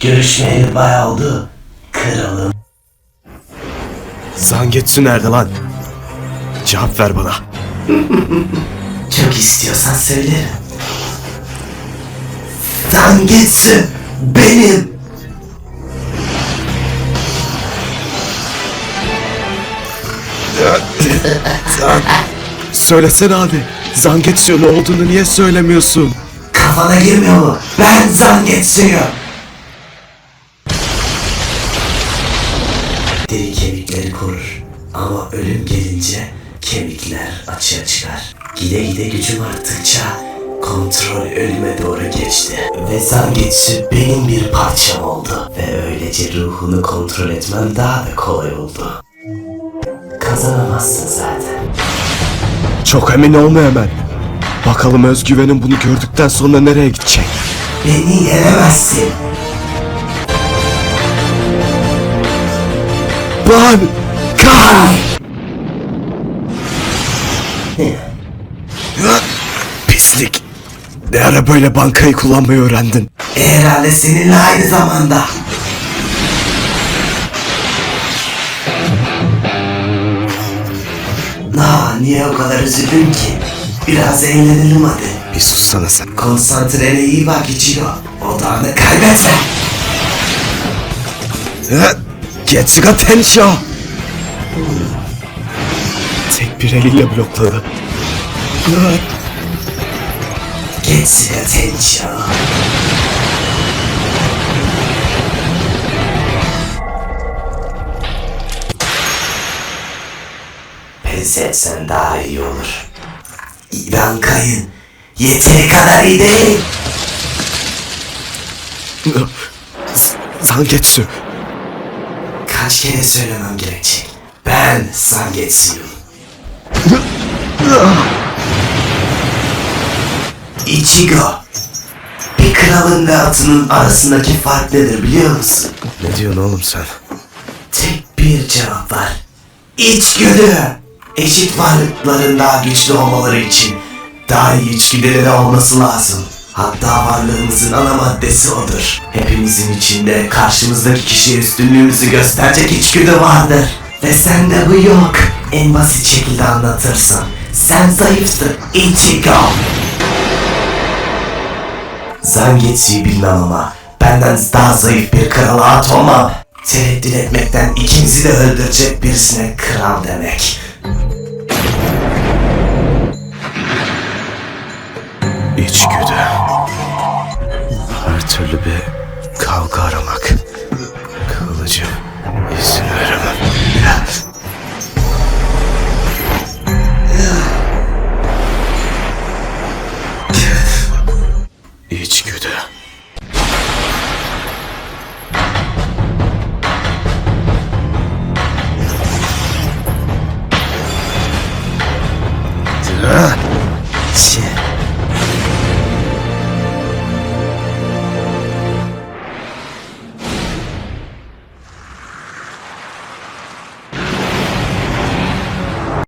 Görüşmeyeli bayağı oldu. Kralım. Zangetsu nerede lan? Cevap ver bana. Çok istiyorsan söylerim. Zangetsu benim. Söylesene abi. Zangetsu ne olduğunu niye söylemiyorsun? Kafana girmiyor mu? Ben Zangetsu'yum. Deri kemikleri korur. Ama ölüm gelince kemikler açığa çıkar. Gide gide gücüm arttıkça kontrol ölüme doğru geçti. Ve Zangetsu benim bir parçam oldu. Ve öylece ruhunu kontrol etmem daha da kolay oldu. Kazanamazsın zaten. Çok emin olma hemen. Bakalım özgüvenin bunu gördükten sonra nereye gidecek? Beni yenemezsin. Lan! Kan! Pislik! Ne ara böyle bankayı kullanmayı öğrendin? Herhalde seninle aynı zamanda. Na, niye o kadar üzüldün ki? Biraz eğlenelim hadi. Bir sussana sen. Konsantrene iyi bak Ichiro. Odağını kaybetme. Getsuga Tensho! Tek bir eliyle blokladı. Getsuga Tensho. Pes etsen daha iyi olur. İvan Kayın yeteri kadar iyi değil. Zangetsu! Kaç kere söylemem gerekecek. Ben Sangetsu'yum. Ichigo. Bir kralın ve atının arasındaki fark nedir biliyor musun? Ne diyorsun oğlum sen? Tek bir cevap var. İçgüdü. Eşit varlıkların daha güçlü olmaları için daha iyi içgüdüleri olması lazım. Hatta varlığımızın ana maddesi odur. Hepimizin içinde karşımızdaki kişiye üstünlüğümüzü gösterecek içgüdü vardır. Ve sende bu yok. En basit şekilde anlatırsın. Sen zayıfsın Ichigo. Zangetsu'yu bilmem ama benden daha zayıf bir krala at olmam. Tereddüt etmekten ikimizi de öldürecek birisine kral demek. içgüdü. Her türlü bir kavga aramak.